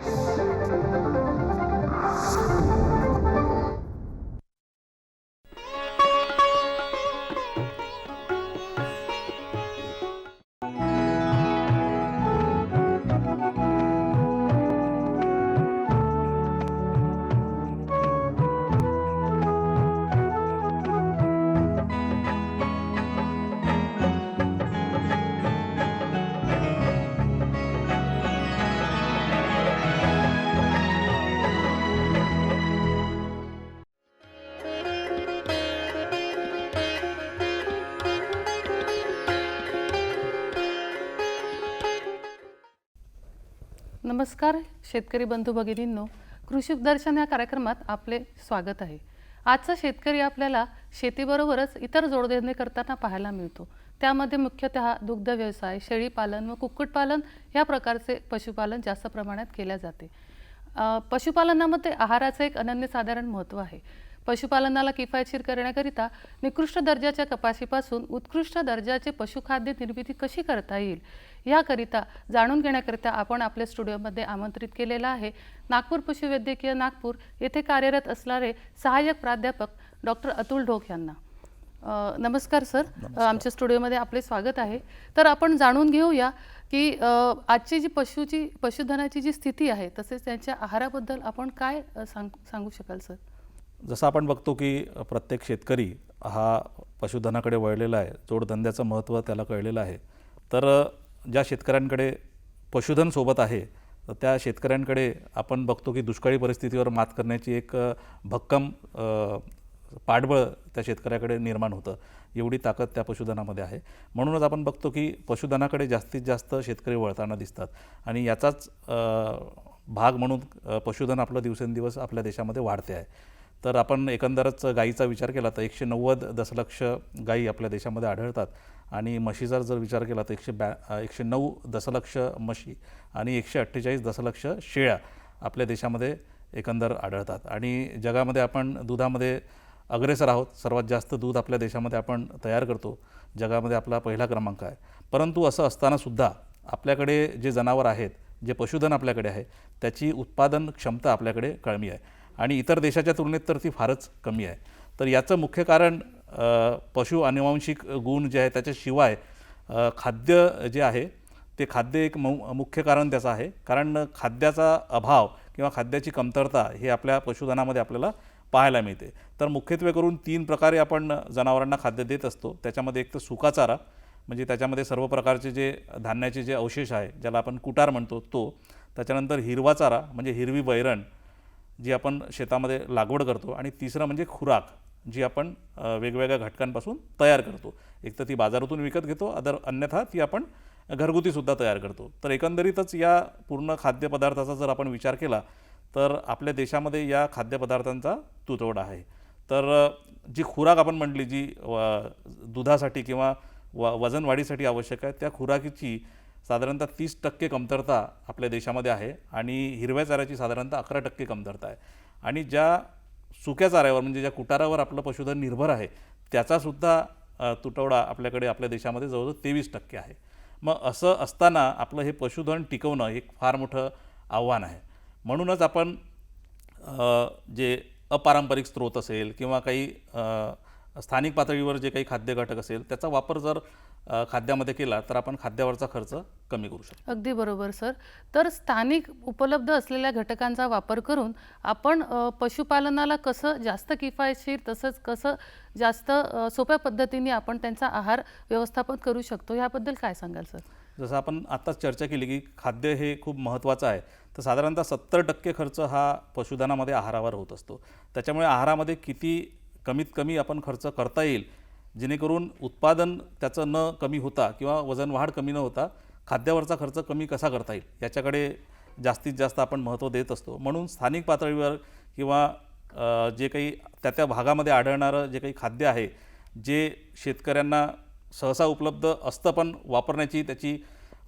thank you. नमस्कार शेतकरी बंधू भगिनींनो. कृषी दर्शन या कार्यक्रमात आपले स्वागत आहे. आजचा शेतकरी आपल्याला शेतीबरोबरच इतर जोडधंदे करताना पाहायला मिळतो. त्यामध्ये मुख्यतः दुग्ध व्यवसाय शेळीपालन व कुक्कुटपालन या प्रकारचे पशुपालन जास्त प्रमाणात केल्या जाते. पशुपालनामध्ये आहाराचं एक अनन्यसाधारण महत्त्व आहे. पशुपालनाला किफायतशीर करण्याकरिता निकृष्ट दर्जाच्या कपाशीपासून उत्कृष्ट दर्जाचे पशुखाद्य निर्मिती कशी करता येईल? याकरिता जाणून घेण्याकरिता आपण आपल्या स्टुडिओमध्ये आमंत्रित केलेला आहे. नागपूर पशुवैद्यकीय नागपूर येथे कार्यरत असणारे सहाय्यक प्राध्यापक डॉक्टर अतुल ढोक यांना. नमस्कार सर. आमच्या स्टुडिओमध्ये आपले स्वागत आहे. तर आपण जाणून घेऊया की आजची जी पशुची पशुधनाची जी स्थिती आहे तसेच त्यांच्या आहाराबद्दल आपण काय सांग सांगू शकाल सर? जसं आपण बघतो की प्रत्येक शेतकरी हा पशुधनाकडे वळलेला आहे. जोडधंद्याचं महत्त्व त्याला कळलेलं आहे. तर ज्या शेतकऱ्यांकडे पशुधन सोबत आहे तर त्या शेतकऱ्यांकडे आपण बघतो की दुष्काळी परिस्थितीवर मात करण्याची एक भक्कम पाठबळ त्या शेतकऱ्याकडे निर्माण होतं. एवढी ताकद त्या पशुधनामध्ये आहे. म्हणूनच आपण बघतो की पशुधनाकडे जास्तीत जास्त शेतकरी वळताना दिसतात. आणि याचाच भाग म्हणून पशुधन आपलं दिवसेंदिवस आपल्या देशामध्ये वाढते आहे. तर आपण एकंदरच गाईचा विचार केला तर एकशे नव्वद दशलक्ष गाई आपल्या देशामध्ये आढळतात. आणि म्हशीचा जर विचार केला तर एकशे ब्या एकशे नऊ दशलक्ष म्हशी आणि एकशे अठ्ठेचाळीस दशलक्ष शेळ्या आपल्या देशामध्ये एकंदर आढळतात. आणि जगामध्ये आपण दुधामध्ये अग्रेसर आहोत. सर्वात जास्त दूध आपल्या देशामध्ये आपण तयार करतो. जगामध्ये आपला पहिला क्रमांक आहे. परंतु असं असतानासुद्धा आपल्याकडे जे जनावर आहेत जे पशुधन आपल्याकडे आहे त्याची उत्पादन क्षमता आपल्याकडे कमी आहे. आणि इतर देशाच्या तुलनेत तर ती फारच कमी आहे. तर याचं मुख्य कारण पशु अनुवांशिक गुण जे आहे त्याच्याशिवाय खाद्य जे आहे ते खाद्य एक मुख्य कारण त्याचं आहे. कारण खाद्याचा अभाव किंवा खाद्याची कमतरता हे आपल्या पशुधनामध्ये आपल्याला पाहायला मिळते. तर मुख्यत्वे करून तीन प्रकारे आपण जनावरांना खाद्य देत असतो. त्याच्यामध्ये एक तर सुका चारा म्हणजे त्याच्यामध्ये सर्व प्रकारचे जे धान्याचे जे अवशेष आहे ज्याला आपण कुटार म्हणतो तो. त्याच्यानंतर हिरवा चारा म्हणजे हिरवी वैरण जी आपण शेतामध्ये लागवड करतो. आणि तिसरं म्हणजे खुराक. जी आपण वेगवेगळ्या घटकांपासून तयार करतो. एक तर ती बाजारातून विकत घेतो अदर अन्यथा ती आपण घरगुतीसुद्धा तयार करतो. तर एकंदरीतच या पूर्ण खाद्यपदार्थाचा जर आपण विचार केला तर आपल्या देशामध्ये या खाद्यपदार्थांचा तुतवडा आहे. तर जी खुराक आपण म्हटली जी व दुधासाठी किंवा व वजन वाढीसाठी आवश्यक आहे त्या खुराकीची साधारणतः तीस टक्के कमतरता आपल्या देशामध्ये आहे आणि हिरव्या चाऱ्याची साधारणतः अकरा टक्के कमतरता आहे. आणि ज्या सुक्या चाऱ्यावर म्हणजे ज्या कुटारावर आपलं पशुधन निर्भर आहे त्याचासुद्धा तुटवडा आपल्याकडे आपल्या देशामध्ये जवळजवळ तेवीस टक्के आहे. मग असं असताना आपलं हे पशुधन टिकवणं हे एक फार मोठं आव्हान आहे. म्हणूनच आपण जे अपारंपरिक स्रोत असेल किंवा काही स्थानिक पातळीवर जे काही खाद्य घटक असेल त्याचा वापर जर खाद्यामध्ये केला तर आपण खाद्यावरचा खर्च कमी करू शकतो. अगदी बरोबर सर. तर स्थानिक उपलब्ध असलेल्या घटकांचा वापर करून आपण पशुपालनाला कसं जास्त किफायतशीर तसंच कसं जास्त सोप्या पद्धतीने आपण त्यांचा आहार व्यवस्थापन करू शकतो याबद्दल काय सांगाल सर? जसं आपण आत्ताच चर्चा केली की खाद्य हे खूप महत्त्वाचं आहे तर साधारणतः सत्तर टक्के खर्च हा पशुधनामध्ये आहारावर होत असतो. त्याच्यामुळे आहारामध्ये किती कमीत कमी आपण खर्च करता येईल जेणेकरून उत्पादन त्याचं न कमी होता किंवा वजन वाढ कमी न होता खाद्यावरचा खर्च कमी कसा करता येईल याच्याकडे जास्तीत जास्त आपण महत्त्व देत असतो. म्हणून स्थानिक पातळीवर किंवा जे काही त्या त्या भागामध्ये आढळणारं जे काही खाद्य आहे जे शेतकऱ्यांना सहसा उपलब्ध असतं पण वापरण्याची त्याची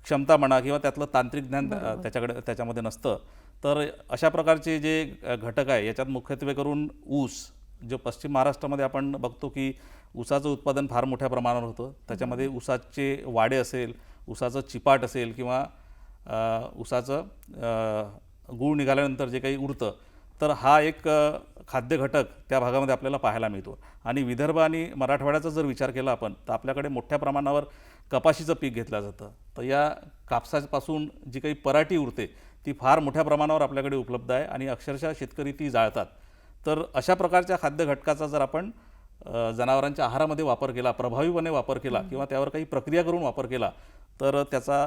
क्षमता म्हणा किंवा त्यातलं तांत्रिक ज्ञान त्याच्याकडे त्याच्यामध्ये नसतं. तर अशा प्रकारचे जे घटक आहे याच्यात मुख्यत्वे करून ऊस जो पश्चिम महाराष्ट्रामध्ये आपण बघतो की ऊसाचं उत्पादन फार मोठ्या प्रमाणावर होतं. त्याच्यामध्ये ऊसाचे वाडे असेल ऊसाचं चिपाट असेल किंवा ऊसाचं गूळ निघाल्यानंतर जे काही उरतं तर हा एक खाद्य घटक त्या भागामध्ये आपल्याला पाहायला मिळतो. आणि विदर्भ आणि मराठवाड्याचा जर विचार केला आपण तर आपल्याकडे मोठ्या प्रमाणावर कपाशीचं पीक घेतलं जातं. तर या कापसापासून जी काही पराठी उरते ती फार मोठ्या प्रमाणावर आपल्याकडे उपलब्ध आहे आणि अक्षरशः शेतकरी ती जाळतात. तर अशा प्रकारच्या खाद्य घटकाचा जर आपण जनावरांच्या आहारामध्ये वापर केला प्रभावीपणे वापर केला किंवा त्यावर काही प्रक्रिया करून वापर केला तर त्याचा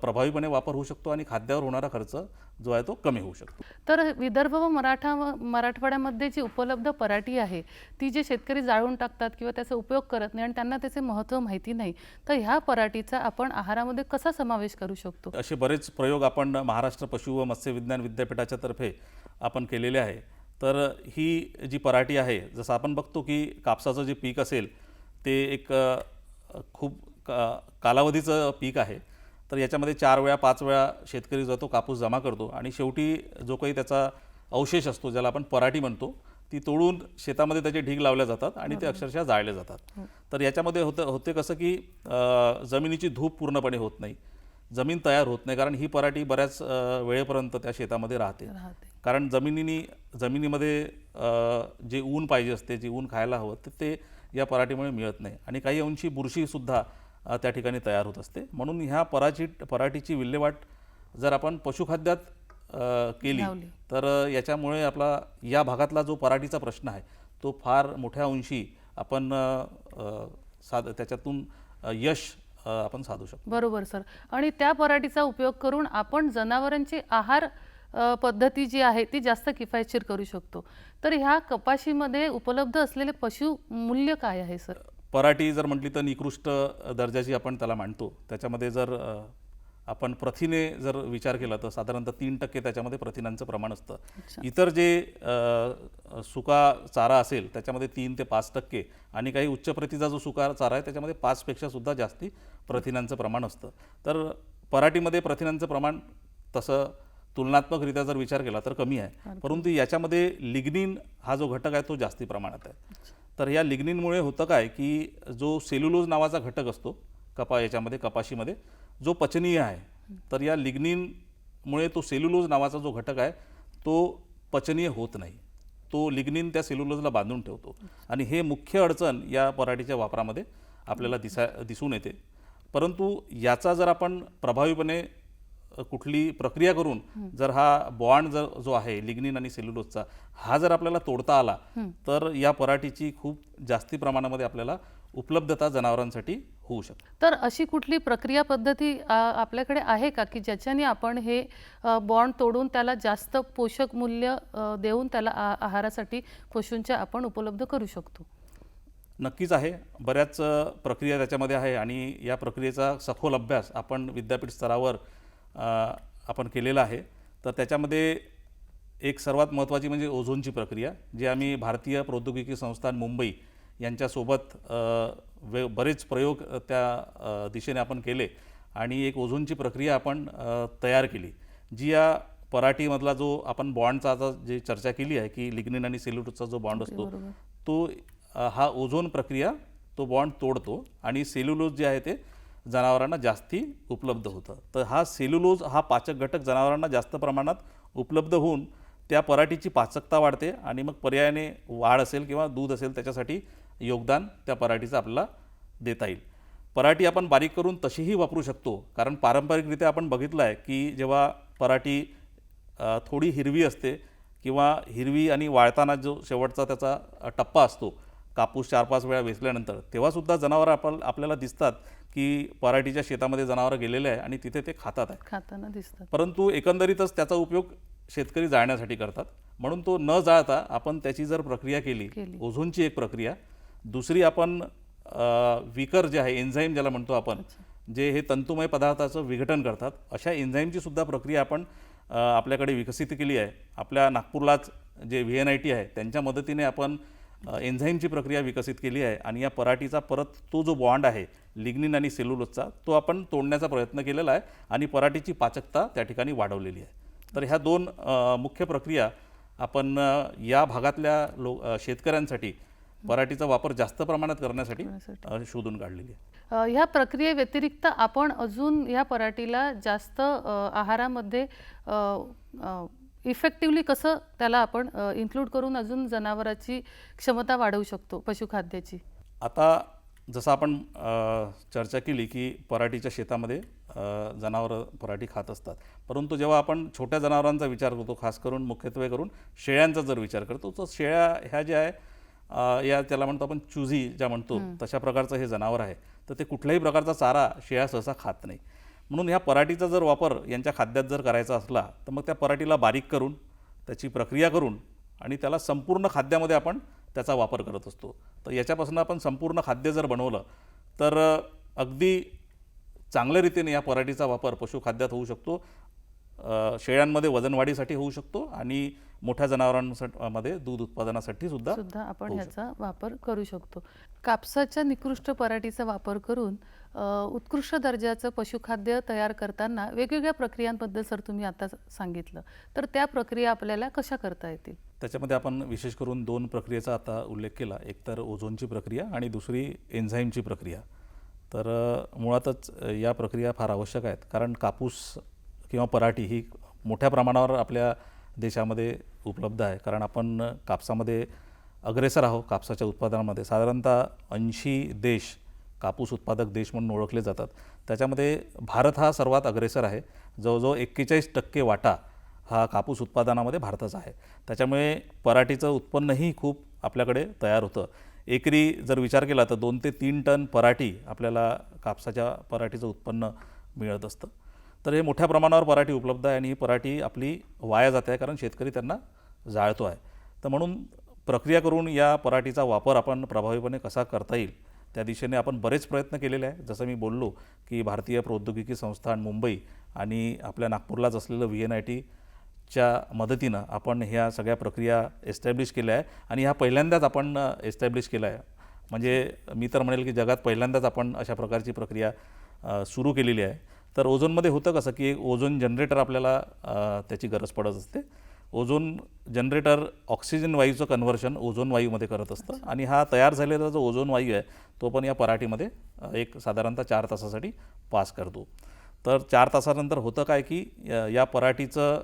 प्रभावीपणे वापर होऊ शकतो आणि खाद्यावर होणारा खर्च जो आहे तो कमी होऊ शकतो. तर विदर्भ व मराठा मराठवाड्यामध्ये जी उपलब्ध पराठी आहे ती जे शेतकरी जाळून टाकतात किंवा त्याचा उपयोग करत नाही आणि त्यांना त्याचे महत्त्व माहिती नाही तर ह्या पराठीचा आपण आहारामध्ये कसा समावेश करू शकतो? असे बरेच प्रयोग आपण महाराष्ट्र पशु व मत्स्य विज्ञान विद्यापीठाच्या तर्फे आपण केलेले आहे. तर ही जी पराठी आहे जसं आपण बघतो की कापसाचं जे पीक असेल ते एक खूप का कालावधीचं पीक आहे. तर याच्यामध्ये चार वेळा पाच वेळा शेतकरी जो तो कापूस जमा करतो आणि शेवटी जो काही त्याचा अवशेष असतो ज्याला आपण पराठी म्हणतो ती तोडून शेतामध्ये त्याचे ढीग लावल्या जातात आणि ते अक्षरशः जाळले जातात. तर याच्यामध्ये होतं होते कसं की जमिनीची धूप पूर्णपणे होत नाही. जमीन तयार होत नाही कारण ही पराठी बऱ्याच वेळेपर्यंत त्या शेतामध्ये राहते. कारण जमिनीनी जमिनीमध्ये जे ऊन पाहिजे असते जे ऊन खायला हवं तर ते या पराठीमुळे मिळत नाही. आणि काही अंशी बुरशीसुद्धा त्या ठिकाणी तयार होत असते. म्हणून ह्या पराची पराठीची विल्हेवाट जर आपण पशुखाद्यात केली. तर याच्यामुळे आपला या भागातला जो पराठीचा प्रश्न आहे तो फार मोठ्या अंशी आपण साध त्याच्यातून यश आपण साधू शकतो. बरोबर सर. आणि त्या पराठीचा उपयोग करून आपण जनावरांची आहार पद्धती जी आहे ती जास्त किफायतशीर करू शकतो. तर ह्या कपाशीमध्ये उपलब्ध असलेले पशु मूल्य काय आहे सर? पराठी जर म्हटली तर निकृष्ट दर्जाची आपण त्याला मांडतो. त्याच्यामध्ये जर आपण प्रथिने जर विचार केला तर साधारणतः तीन टक्के त्याच्यामध्ये प्रथिनांचं प्रमाण असतं. इतर जे सुका चारा असेल त्याच्यामध्ये तीन ते पाच टक्के आणि काही उच्च प्रतीचा जो सुका चारा आहे त्याच्यामध्ये पाचपेक्षा सुद्धा जास्ती प्रथिनांचं प्रमाण असतं. तर पराठीमध्ये प्रथिनांचं प्रमाण तसं तुलनात्मकरित्या जर विचार केला तर कमी आहे. परंतु याच्यामध्ये लिग्निन हा जो घटक आहे तो जास्ती प्रमाणात आहे. तर या लिग्निनमुळे होतं काय की जो सेल्युलोज नावाचा घटक असतो कपा याच्यामध्ये कपाशीमध्ये जो पचनीय आहे तर या लिग्निनमुळे तो सेल्युलोज नावाचा जो घटक आहे तो पचनीय होत नाही. तो लिग्निन त्या सेल्युलोजला बांधून ठेवतो. आणि हे मुख्य अडचण या पराठीच्या वापरामध्ये आपल्याला दिसा दिसून येते. परंतु याचा जर आपण प्रभावीपणे कुठली प्रक्रिया करून जर हा बॉन्ड जर जो आहे लिग्निन आणि सेल्युलोजचा हा जर आपल्याला तोडता आला तर या पराठीची खूप जास्ती प्रमाणामध्ये आपल्याला उपलब्धता जनावरांसाठी होऊ शकते. तर अशी कुठली प्रक्रिया पद्धती आपल्याकडे आहे का? की ज्याच्याने आपण हे बॉन्ड तोडून त्याला जास्त पोषक मूल्य देऊन त्याला आहारासाठी पशूंच्या आपण उपलब्ध करू शकतो? नक्कीच आहे. बऱ्याच प्रक्रिया त्याच्यामध्ये आहे आणि या प्रक्रियेचा सखोल अभ्यास आपण विद्यापीठ स्तरावर आपण केलेला आहे तर त्याच्यामध्ये एक सर्वात महत्त्वाची म्हणजे ओझोनची प्रक्रिया जी आम्ही भारतीय प्रौद्योगिकी संस्थान मुंबई यांच्यासोबत वे बरेच प्रयोग त्या दिशेने आपण केले आणि एक ओझोनची प्रक्रिया आपण तयार केली जी या पराठीमधला जो आपण बॉन्डचा आता जे चर्चा केली आहे की लिग्निन आणि सेल्युलोजचा जो बॉन्ड असतो. तो हा ओझोन प्रक्रिया तो बॉन्ड तोडतो आणि सेल्युलोज जे आहे ते जनावरांना जास्ती उपलब्ध होतं. तर हा सेल्युलोज हा पाचक घटक जनावरांना जास्त प्रमाणात उपलब्ध होऊन त्या पराठीची पाचकता वाढते आणि मग पर्यायाने वाढ असेल किंवा दूध असेल त्याच्यासाठी योगदान त्या पराठीचं आपल्याला देता येईल. पराठी आपण बारीक करून तशीही वापरू शकतो. कारण पारंपरिकरित्या आपण बघितलं आहे की जेव्हा पराठी थोडी हिरवी असते किंवा हिरवी आणि वाळताना जो शेवटचा त्याचा टप्पा असतो कापूस चार पाच वेळा वेचल्यानंतर तेव्हासुद्धा जनावरं आपण आपल्याला दिसतात की पराठीच्या शेतामध्ये जनावरं गेलेले आहे आणि तिथे ते खातात आहे खाताना दिसतात. परंतु एकंदरीतच त्याचा उपयोग शेतकरी जाळण्यासाठी करतात. म्हणून तो न जाळता आपण त्याची जर प्रक्रिया केली. ओझोनची एक प्रक्रिया दुसरी आपण विकर जे आहे एन्झाईम ज्याला म्हणतो आपण जे हे तंतुमय पदार्थाचं विघटन करतात अशा एन्झाईमची सुद्धा प्रक्रिया आपण आपल्याकडे विकसित केली आहे. आपल्या नागपूरलाच जे व्ही एन आय टी आहे त्यांच्या मदतीने आपण एन्झाईमची प्रक्रिया विकसित केली आहे आणि या पराठीचा परत तो जो बॉन्ड आहे लिग्निन आणि सेल्युलोजचा तो आपण तोडण्याचा प्रयत्न केलेला आहे आणि पराठीची पाचकता त्या ठिकाणी वाढवलेली आहे. तर ह्या दोन मुख्य प्रक्रिया आपण या भागातल्या लो शेतकऱ्यांसाठी पराठीचा वापर जास्त प्रमाणात करण्यासाठी शोधून काढलेली आहे. ह्या प्रक्रियेव्यतिरिक्त आपण अजून ह्या पराठीला जास्त आहारामध्ये इफेक्टिवली कसं त्याला आपण इन्क्लूड करून अजून जनावराची क्षमता वाढवू शकतो पशुखाद्याची? आता जसं आपण चर्चा केली की पराठीच्या शेतामध्ये जनावरं पराठी खात असतात. परंतु जेव्हा आपण छोट्या जनावरांचा विचार करतो खास करून मुख्यत्वे करून शेळ्यांचा जर विचार करतो तर शेळ्या ह्या ज्या आहे या त्याला म्हणतो आपण चुजी ज्या म्हणतो तशा प्रकारचं हे जनावर आहे. तर ते कुठल्याही प्रकारचा चारा शेळ्या सहसा खात नाही. म्हणून ह्या पराठीचा जर वापर यांच्या खाद्यात जर करायचा असला तर मग त्या पराठीला बारीक करून त्याची प्रक्रिया करून आणि त्याला संपूर्ण खाद्यामध्ये आपण त्याचा वापर करत असतो. तर याच्यापासून आपण संपूर्ण खाद्य जर बनवलं तर अगदी चांगल्या रीतीने या पराठीचा वापर पशुखाद्यात होऊ शकतो शेळ्यांमध्ये वजनवाढीसाठी होऊ शकतो आणि मोठ्या जनावरांमध्ये दूध उत्पादनासाठी सुद्धा सुद्धा आपण ह्याचा वापर करू शकतो. कापसाच्या निकृष्ट पराठीचा वापर करून उत्कृष्ट दर्जाचं पशुखाद्य तयार करताना वेगवेगळ्या प्रक्रियांबद्दल सर तुम्ही आता सांगितलं. तर त्या प्रक्रिया आपल्याला कशा करता येतील? त्याच्यामध्ये आपण विशेष करून दोन प्रक्रियेचा आता उल्लेख केला. एक तर ओझोनची प्रक्रिया आणि दुसरी एन्झाईमची प्रक्रिया. तर मुळातच या प्रक्रिया फार आवश्यक आहेत. कारण कापूस किंवा पराठी ही मोठ्या प्रमाणावर आपल्या देशामध्ये उपलब्ध आहे. कारण आपण कापसामध्ये अग्रेसर आहोत कापसाच्या उत्पादनामध्ये. साधारणतः ऐंशी देश कापूस उत्पादक देश म्हणून ओळखले जातात. त्याच्यामध्ये भारत हा सर्वात अग्रेसर आहे. जवळजवळ एक्केचाळीस टक्के वाटा हा कापूस उत्पादनामध्ये भारताचा आहे. त्याच्यामुळे पराठीचं उत्पन्नही खूप आपल्याकडे तयार होतं. एकरी जर विचार केला तर दोन ते तीन टन पराठी आपल्याला कापसाच्या पराठीचं उत्पन्न मिळत असतं. तर हे मोठ्या प्रमाणावर पराठी उपलब्ध आहे आणि ही पराठी आपली वाया जाते आहे कारण शेतकरी त्यांना जाळतो आहे. तर म्हणून प्रक्रिया करून या पराठीचा वापर आपण प्रभावीपणे कसा करता येईल त्या दिशेने आपण बरेच प्रयत्न केलेले आहे. जसं मी बोललो की भारतीय प्रौद्योगिकी संस्थान मुंबई आणि आपल्या नागपूरलाच असलेलं व्ही एन आय टीच्या मदतीनं आपण ह्या सगळ्या प्रक्रिया एस्टॅब्लिश केल्या आहे आणि ह्या पहिल्यांदाच आपण एस्टॅब्लिश केल्या आहे. म्हणजे मी तर म्हणेल की जगात पहिल्यांदाच आपण अशा प्रकारची प्रक्रिया सुरू केलेली आहे. तर ओझोनमध्ये होतं कसं की एक ओझोन जनरेटर आपल्याला त्याची गरज पडत असते. ओझोन जनरेटर ऑक्सिजन वायूचं कन्व्हर्शन ओझोन वायूमध्ये करत असतं आणि हा तयार झालेला जो ओझोन वायू आहे तो पण या पराठीमध्ये एक साधारणतः चार तासासाठी पास करतो. तर चार तासानंतर होतं काय की या- या पराठीचं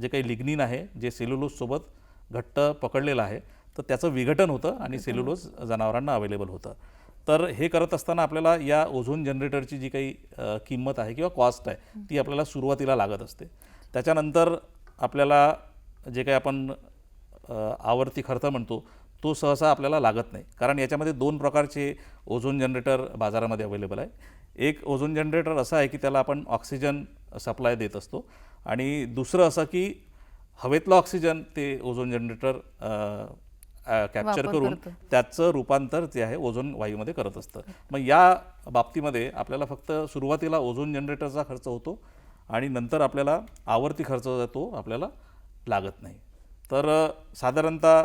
जे काही लिग्निन आहे जे सेल्युलोजसोबत घट्ट पकडलेलं आहे तर त्याचं विघटन होतं आणि सेल्युलोज जनावरांना अवेलेबल होतं. तर हे करत असताना आपल्याला या ओझोन जनरेटरची जी काही किंमत आहे किंवा कॉस्ट आहे ती आपल्याला सुरुवातीला लागत असते. त्याच्यानंतर आपल्याला जे काही आपण आवर्ती खर्च म्हणतो तो सहसा आपल्याला लागत नाही. कारण याच्यामध्ये दोन प्रकारचे ओझोन जनरेटर बाजारामध्ये अवेलेबल आहे. एक ओझोन जनरेटर असं आहे की त्याला आपण ऑक्सिजन सप्लाय देत असतो आणि दुसरं असं की हवेतलं ऑक्सिजन ते ओझोन जनरेटर कॅप्चर करून. त्याचं रूपांतर जे आहे ओझोन वायूमध्ये करत असतं. मग या बाबतीमध्ये आपल्याला फक्त सुरुवातीला ओझोन जनरेटरचा खर्च होतो आणि नंतर आपल्याला आवर्ती खर्च तो आपल्याला लागत नाही. तर साधारणतः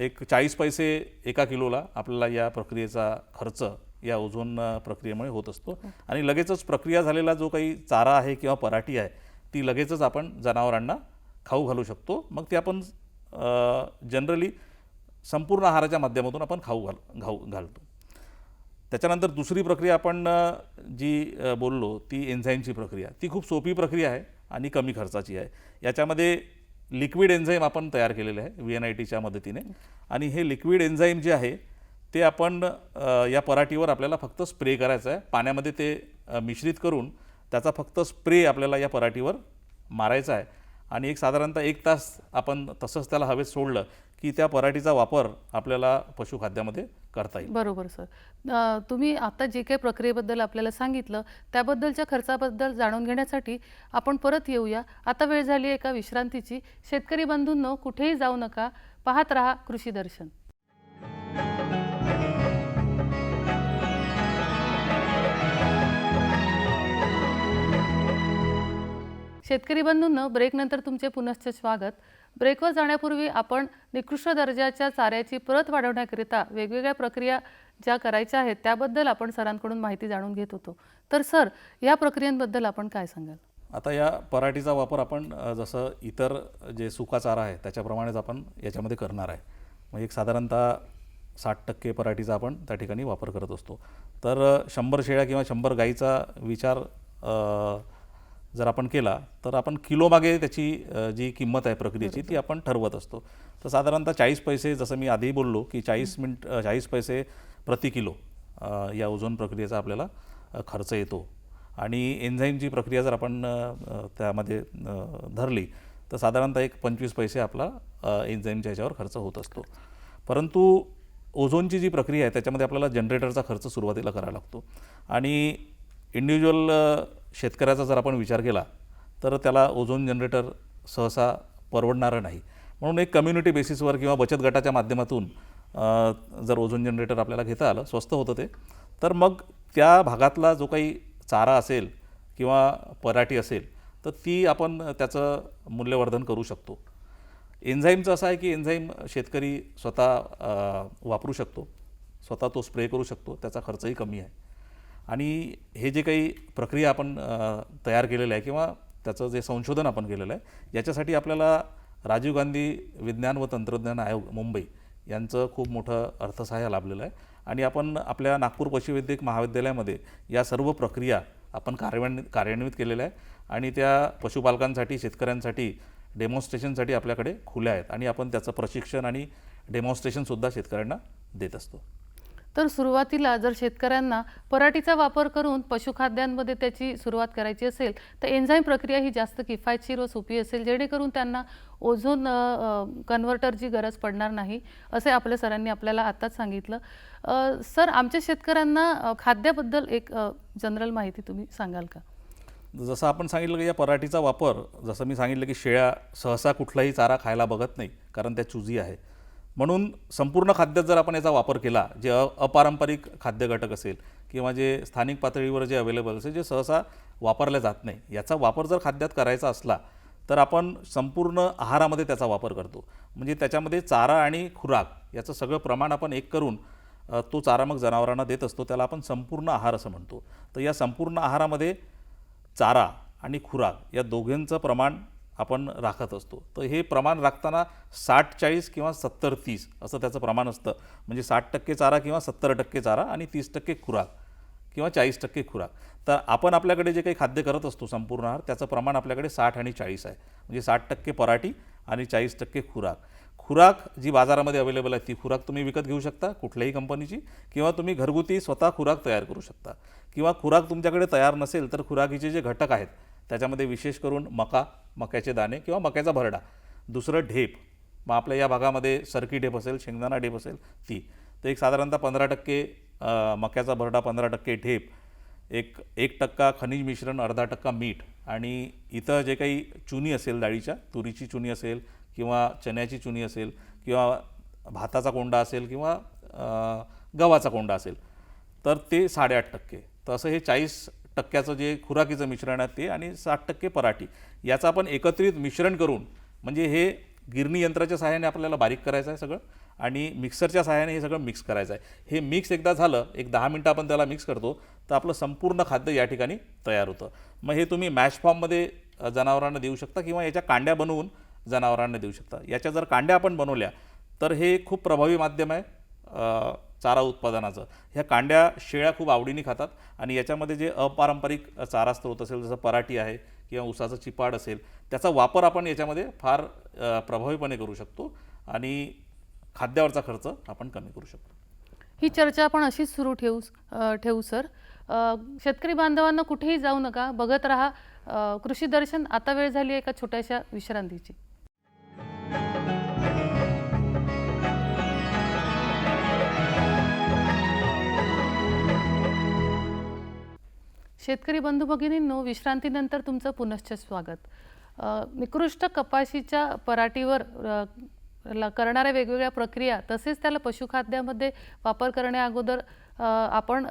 एक चाळीस पैसे एका किलोला आपल्याला या प्रक्रियेचा खर्च या ओझोन प्रक्रियेमुळे होत असतो. आणि लगेचच प्रक्रिया झालेला जो काही चारा आहे किंवा पराठी आहे ती लगेचच आपण जनावरांना खाऊ घालू शकतो. मग ते आपण जनरली संपूर्ण आहाराच्या माध्यमातून आपण खाऊ घाल घाऊ घालतो. त्याच्यानंतर दुसरी प्रक्रिया आपण जी बोललो ती एन्झाईमची प्रक्रिया. ती खूप सोपी प्रक्रिया आहे आणि कमी खर्चाची आहे. याच्यामध्ये लिक्विड एन्झाईम आपण तयार केलेले आहे व्ही एन आय टीच्या मदतीने. आणि हे लिक्विड एन्झाईम जे आहे ते आपण या पराठीवर आपल्याला फक्त स्प्रे करायचं आहे. पाण्यामध्ये ते मिश्रित करून त्याचा फक्त स्प्रे आपल्याला या पराठीवर मारायचा आहे. आणि एक साधारणतः एक तास आपण तसंच त्याला हवेत सोडलं की त्या पराठीचा वापर आपल्याला पशुखाद्यामध्ये करता येईल. बरोबर सर. तुम्ही आता जे काही प्रक्रियेबद्दल आपल्याला सांगितलं त्याबद्दलच्या खर्चाबद्दल जाणून घेण्यासाठी आपण परत येऊया. आता वेळ झाली एका विश्रांतीची. शेतकरी बंधूंनो कुठेही जाऊ नका. पाहत रहा कृषी दर्शन. शेतकरी बंधूंनो ब्रेकनंतर तुमचे पुनश्च स्वागत. ब्रेकवर जाण्यापूर्वी आपण निकृष्ट दर्जाच्या चाऱ्याची परत वाढवण्याकरिता वेगवेगळ्या प्रक्रिया ज्या करायच्या आहेत त्याबद्दल आपण सरांकडून माहिती जाणून घेत होतो. तर सर या प्रक्रियांबद्दल आपण काय सांगाल? आता या पराठीचा वापर आपण जसं इतर जे सुका चारा आहे त्याच्याप्रमाणेच आपण याच्यामध्ये करणार आहे. मग एक साधारणतः साठ टक्के पराठीचा आपण त्या ठिकाणी वापर करत असतो. तर शंभर शेळ्या किंवा शंभर गाईचा विचार जर आपण केला तर आपण किलोमागे त्याची जी किंमत आहे प्रक्रियेची ती आपण ठरवत असतो. तर साधारणतः चाळीस पैसे जसं मी आधी बोललो की चाळीस मिनिट चाळीस पैसे प्रति किलो या ओझोन प्रक्रियेचा आपल्याला खर्च येतो. आणि एन्झाईमची प्रक्रिया जर आपण त्यामध्ये धरली तर साधारणतः एक पंचवीस पैसे आपला एन्झाईमच्या ह्याच्यावर खर्च होत असतो. परंतु ओझोनची जी प्रक्रिया आहे त्याच्यामध्ये आपल्याला जनरेटरचा खर्च सुरुवातीला करावा लागतो. आणि इंडिव्हिज्युअल शेतकऱ्याचा जर आपण विचार केला तर त्याला ओझोन जनरेटर सहसा परवडणारं नाही. म्हणून एक कम्युनिटी बेसिसवर किंवा बचत गटाच्या माध्यमातून जर ओझोन जनरेटर आपल्याला घेता आलं स्वस्त होतं ते तर मग त्या भागातला जो काही चारा असेल किंवा पराठी असेल तर ती आपण त्याचं मूल्यवर्धन करू शकतो. एन्झाईमचं असं आहे की एन्झाईम शेतकरी स्वतः वापरू शकतो स्वतः तो स्प्रे करू शकतो त्याचा खर्चही कमी आहे. आणि हे जे काही प्रक्रिया आपण तयार केलेलं आहे किंवा त्याचं जे संशोधन आपण केलेलं आहे याच्यासाठी आपल्याला राजीव गांधी विज्ञान व तंत्रज्ञान आयोग मुंबई यांचं खूप मोठं अर्थसहाय्य लाभलेलं आहे. आणि आपण आपल्या नागपूर पशुवैद्यक महाविद्यालयामध्ये या सर्व प्रक्रिया आपण कार्यान्वित कार्यान्वित केलेल्या आहे आणि त्या पशुपालकांसाठी शेतकऱ्यांसाठी डेमॉन्स्ट्रेशनसाठी आपल्याकडे खुल्या आहेत. आणि आपण त्याचं प्रशिक्षण आणि डेमॉन्स्ट्रेशनसुद्धा शेतकऱ्यांना देत असतो. तर सुरुवातीला जर शेतकऱ्यांना पराठीचा वापर करून पशुखाद्यांमध्ये त्याची सुरुवात करायची असेल तर एन्झाईम प्रक्रिया ही जास्त किफायतशीर व सोपी असेल जेणेकरून त्यांना ओझोन कन्व्हर्टरची गरज पडणार नाही असे आपल्या सरांनी आपल्याला आत्ताच सांगितलं. सर आमच्या शेतकऱ्यांना खाद्याबद्दल एक जनरल माहिती तुम्ही सांगाल का? जसं आपण सांगितलं की या पराठीचा वापर जसं मी सांगितलं की शेळ्या सहसा कुठलाही चारा खायला बघत नाही कारण त्या चुजी आहे. म्हणून संपूर्ण खाद्यात जर आपण याचा वापर केला जे अ अपारंपरिक खाद्य घटक असेल किंवा जे स्थानिक पातळीवर जे अवेलेबल असेल जे सहसा वापरल्या जात नाही याचा वापर जर खाद्यात करायचा असला तर आपण संपूर्ण आहारामध्ये त्याचा वापर करतो. म्हणजे त्याच्यामध्ये चारा आणि खुराक याचं सगळं प्रमाण आपण एक करून तो चारा मग जनावरांना देत असतो त्याला आपण संपूर्ण आहार असं म्हणतो. तर या संपूर्ण आहारामध्ये चारा आणि खुराक या दोघांचं प्रमाण आपण राखत असतो. तर हे प्रमाण राखताना साठ चाळीस किंवा सत्तर तीस असं त्याचं प्रमाण असतं. म्हणजे साठ टक्के चारा किंवा सत्तर टक्के चारा आणि तीस टक्के खुराक किंवा चाळीस टक्के खुराक. तर आपण आपल्याकडे जे काही खाद्य करत असतो संपूर्ण आहार त्याचं प्रमाण आपल्याकडे साठ आणि चाळीस आहे. म्हणजे साठ टक्के पराठी आणि चाळीस टक्के खुराक. खुराक जी बाजारामध्ये अवेलेबल आहे ती खुराक तुम्ही विकत घेऊ शकता कुठल्याही कंपनीची किंवा तुम्ही घरगुती स्वतः खुराक तयार करू शकता. किंवा खुराक तुमच्याकडे तयार नसेल तर खुराकीचे जे घटक आहेत त्याच्यामध्ये विशेष करून मका मक्याचे दाणे किंवा मक्याचा भरडा. दुसरं ढेप. मग आपल्या या भागामध्ये सरकी ढेप असेल शेंगदाणा ढेप असेल ती. तर एक साधारणतः पंधरा टक्के मक्याचा भरडा पंधरा टक्के ढेप. एक एक टक्का खनिज मिश्रण अर्धा टक्का मीठ आणि इथं जे काही चुनी असेल डाळीच्या तुरीची चुनी असेल किंवा चण्याची चुनी असेल किंवा भाताचा कोंडा असेल किंवा गव्हाचा कोंडा असेल. तर ते साडेआठ टक्के. तर असं हे चाळीस टक्क्याचं जे खुराकीचं मिश्रण आहे ते आणि साठ टक्के पराठी. याचं आपण एकत्रित मिश्रण करून म्हणजे हे गिरणी यंत्राच्या सहाय्याने आपल्याला बारीक करायचं आहे सगळं आणि मिक्सरच्या सहाय्याने हे सगळं मिक्स करायचं आहे. हे मिक्स एकदा झालं एक दहा मिनटं आपण त्याला मिक्स करतो तर आपलं संपूर्ण खाद्य या ठिकाणी तयार होतं. मग हे तुम्ही मॅश फॉर्ममध्ये जनावरांना देऊ शकता किंवा याच्या कांड्या बनवून जनावरांना देऊ शकता. याच्या जर कांड्या आपण बनवल्या तर हे खूप प्रभावी माध्यम आहे. चारा उत्पादनाचं. ह्या कांड्या शेळ्या खूप आवडीने खातात आणि याच्यामध्ये जे अपारंपरिक चारा स्रोत असेल जसं पराठी आहे किंवा उसाचं चिपाड असेल त्याचा वापर आपण याच्यामध्ये फार प्रभावीपणे करू शकतो आणि खाद्यावरचा खर्च आपण कमी करू शकतो. ही चर्चा आपण अशीच सुरू ठेवू ठेवू सर. शेतकरी बांधवांना कुठेही जाऊ नका बघत राहा. कृषी दर्शन आता वेळ झाली आहे एका छोट्याशा विश्रांतीची? शेतकरी बंधू भगिनींनो विश्रांतीनंतर तुमचं पुनश्च स्वागत. निकृष्ट कपाशीच्या पराटीवर करणाऱ्या वेगवेगळ्या प्रक्रिया तसेच त्याला पशुखाद्यामध्ये वापर करण्या अगोदर आपण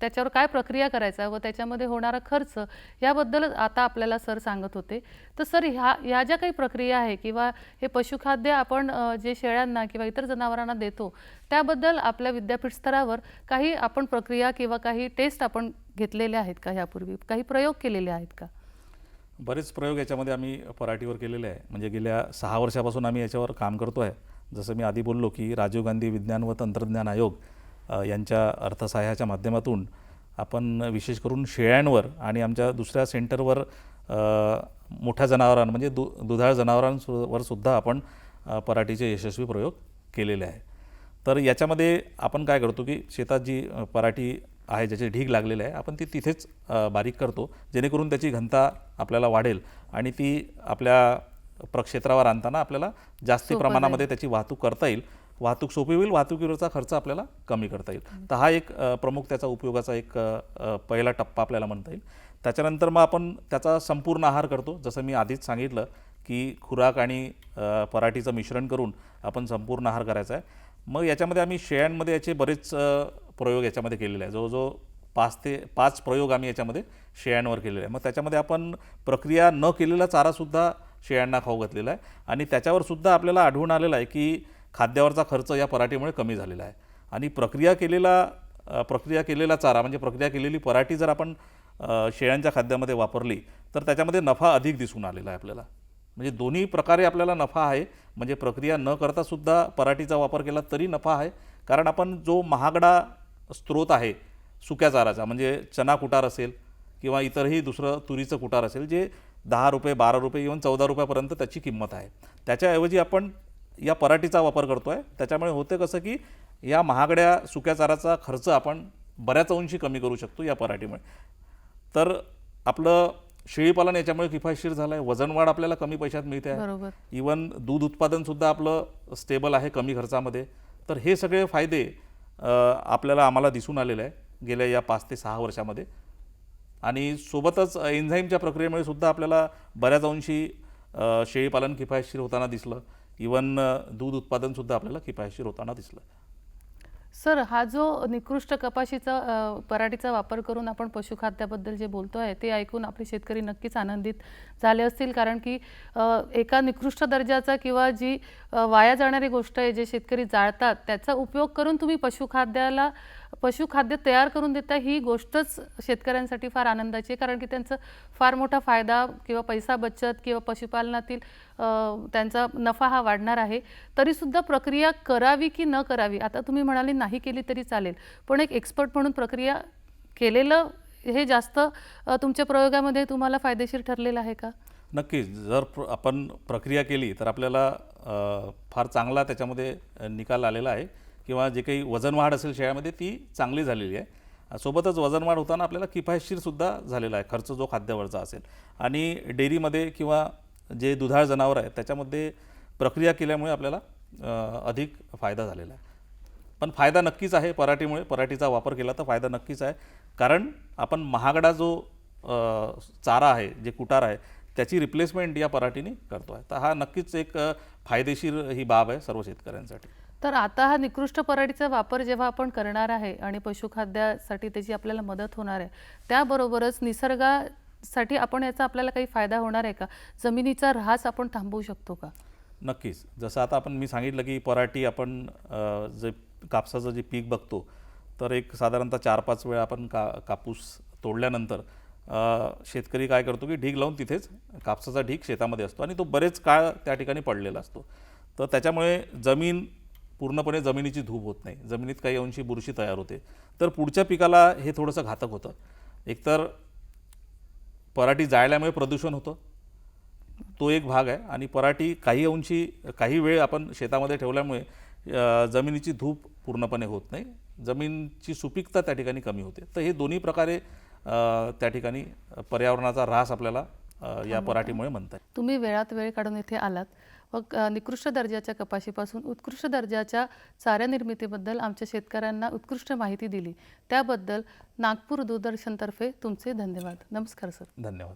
त्याच्यावर काय प्रक्रिया करायचा व त्याच्यामध्ये होणारा खर्च याबद्दल आता आपल्याला सर सांगत होते. तर सर ह्या ह्या ज्या काही प्रक्रिया आहे किंवा हे पशुखाद्य आपण जे शेळ्यांना किंवा इतर जनावरांना देतो त्याबद्दल आपल्या विद्यापीठ स्तरावर काही आपण प्रक्रिया किंवा काही टेस्ट आपण घेतलेल्या आहेत का ह्यापूर्वी? काही प्रयोग केलेले आहेत का? बरेच प्रयोग याच्यामध्ये आम्ही पराठीवर केलेले आहे. म्हणजे गेल्या सहा वर्षापासून आम्ही याच्यावर काम करतो आहे. जसं मी आधी बोललो की राजीव गांधी विज्ञान व तंत्रज्ञान आयोग यांच्या अर्थसहाय्याच्या माध्यमातून आपण विशेष करून शेळ्यांवर आणि आमच्या दुसऱ्या सेंटरवर मोठ्या जनावरां म्हणजे दु दुधाळ जनावरांवर सुद्धा आपण पराठीचे यशस्वी प्रयोग केलेले आहे. तर याच्यामध्ये आपण काय करतो की शेतात जी पराठी आहे ज्याचे ढीग लागलेले आहे आपण ती तिथेच बारीक करतो. जेणेकरून त्याची घनता आपल्याला वाढेल आणि ती आपल्या प्रक्षेत्रावर आणताना आपल्याला जास्ती प्रमाणामध्ये त्याची वाहतूक करता येईल. वाहतूक सोपी होईल वाहतुकीवरचा खर्च आपल्याला कमी करता येईल. तर हा एक प्रमुख त्याचा उपयोगाचा एक पहिला टप्पा आपल्याला म्हणता येईल. त्याच्यानंतर मग आपण त्याचा संपूर्ण आहार करतो. जसं मी आधीच सांगितलं की खुराक आणि पराठीचं मिश्रण करून आपण संपूर्ण आहार करायचा आहे. मग याच्यामध्ये आम्ही शेळ्यांमध्ये याचे बरेच प्रयोग याच्यामध्ये केलेला आहे. जवळजवळ पाच ते पाच प्रयोग आम्ही याच्यामध्ये शेळ्यांवर केलेले आहे मग त्याच्यामध्ये आपण प्रक्रिया न केलेला चारासुद्धा शेळ्यांना खाऊ घातलेला आहे. आणि त्याच्यावर सुद्धा आपल्याला आढळून आलेला आहे की खाद्यावरचा खर्च या पराठीमुळे कमी झालेला आहे. आणि प्रक्रिया केलेला प्रक्रिया केलेला चारा म्हणजे प्रक्रिया केलेली पराठी जर आपण शेळ्यांच्या खाद्यामध्ये वापरली तर त्याच्यामध्ये नफा अधिक दिसून आलेला आहे आपल्याला. म्हणजे दोन्ही प्रकारे आपल्याला नफा आहे. म्हणजे प्रक्रिया न करता सुद्धा पराठीचा वापर केला तरी नफा आहे. कारण आपण जो महागडा स्रोत आहे सुक्या चाराचा म्हणजे चना कुटार असेल किंवा इतरही दुसरं तुरीचं कुटार असेल जे दहा रुपये बारा रुपये इवन चौदा रुपयापर्यंत त्याची किंमत आहे. त्याच्याऐवजी आपण या पराठीचा वापर करतो आहे त्याच्यामुळे होते कसं की या महागड्या सुक्या चाराचा खर्च आपण बऱ्याच अंशी कमी करू शकतो या पराठीमुळे. तर आपलं शेळीपालन याच्यामुळे किफायतशीर झालं आहे वजनवाढ आपल्याला कमी पैशात मिळते आहे. इवन दूध उत्पादनसुद्धा आपलं स्टेबल आहे कमी खर्चामध्ये. तर हे सगळे फायदे आपल्याला आम्हाला दिसून आलेलं आहे गेल्या या पाच ते सहा वर्षामध्ये. आणि सोबतच एन्झाईमच्या प्रक्रियेमुळे सुद्धा आपल्याला बऱ्याच अंशी शेळीपालन किफायतशीर होताना दिसलं. इवन दूध उत्पादनसुद्धा आपल्याला किफायतशीर होताना दिसलं. सर हा जो निकृष्ट कपाशीचा पराठीचा वापर करून आपण पशुखाद्याबद्दल जे बोलतो आहे ते ऐकून आपले शेतकरी नक्कीच आनंदित झाले असतील. कारण की एका निकृष्ट दर्जाचा किंवा जी वाया जाणारी गोष्ट आहे जे शेतकरी जाळतात त्याचा उपयोग करून तुम्ही पशुखाद्याला पशुखाद्य तयार करून देता ही गोष्टच शेतकऱ्यांसाठी फार आनंदाची आहे. कारण की त्यांचं फार मोठा फायदा किंवा पैसा बचत किंवा पशुपालनातील त्यांचा नफा हा वाढणार आहे. तरीसुद्धा प्रक्रिया करावी की न करावी? आता तुम्ही म्हणाले नाही केली तरी चालेल. पण एक एक्सपर्ट म्हणून प्रक्रिया केलेलं हे जास्त तुमच्या प्रयोगामध्ये तुम्हाला फायदेशीर ठरलेलं आहे का? नक्कीच. जर प्र आपण प्रक्रिया केली तर आपल्याला फार चांगला त्याच्यामध्ये निकाल आलेला आहे. किंवा जे काही वजनवाढ असेल शेळ्यामध्ये ती चांगली झालेली आहे. सोबतच वजनवाढ होताना आपल्याला किफायतशीरसुद्धा झालेला आहे खर्च जो खाद्यावरचा असेल. आणि डेअरीमध्ये किंवा जे दुधाळ जनावर आहे त्याच्यामध्ये प्रक्रिया केल्यामुळे आपल्याला अधिक फायदा झालेला आहे. पण फायदा नक्कीच आहे पराठीमुळे पराठीचा वापर केला तर फायदा नक्कीच आहे. कारण आपण महागडा जो चारा आहे जे कुटार आहे त्याची रिप्लेसमेंट या पराठीने करतो आहे तर हा नक्कीच एक फायदेशीर ही बाब आहे सर्व शेतकऱ्यांसाठी. तर आता हा निकृष्ट पराठीचा वापर जेव्हा आपण करणार आहे आणि पशुखाद्यासाठी त्याची आपल्याला मदत होणार आहे त्याबरोबरच निसर्गासाठी आपण याचा आपल्याला काही फायदा होणार आहे का? जमिनीचा ऱ्हास आपण थांबवू शकतो का? नक्कीच. जसं आता आपण मी सांगितलं की पराठी आपण जे कापसाचं जे पीक बघतो तर एक साधारणतः चार पाच वेळा आपण का कापूस तोडल्यानंतर शेतकरी काय करतो की ढीग लावून तिथेच कापसाचा ढीग शेतामध्ये असतो आणि तो बरेच काळ त्या ठिकाणी पडलेला असतो. तर त्याच्यामुळे जमीन पूर्णपणे जमिनीची धूप होत नाही. जमिनीत काही अंशी बुरशी तयार होते. तर पुढच्या पिकाला हे थोडंसं घातक होतं. एकतर पराठी जाळल्यामुळे प्रदूषण होतं. तो एक भाग आहे आणि पराठी काही अंशी काही वेळ आपण शेतामध्ये ठेवल्यामुळे जमिनीची धूप पूर्णपणे होत नाही. जमीनची सुपीकता त्या ठिकाणी कमी होते. तर हे दोन्ही प्रकारे त्या ठिकाणी पर्यावरणाचा ऱ्हास आपल्याला या पराठीमुळे म्हणता येईल तुम्ही वेळात वेळ काढून इथे आलात. व अ, निकृष्ट दर्जाच्या कपाशीपासून उत्कृष्ट दर्जाच्या चारा निर्मितीबद्दल आमच्या शेतकऱ्यांना उत्कृष्ट माहिती दिली. त्याबद्दल नागपूर दूरदर्शनतर्फे तुमचे धन्यवाद. नमस्कार सर. धन्यवाद.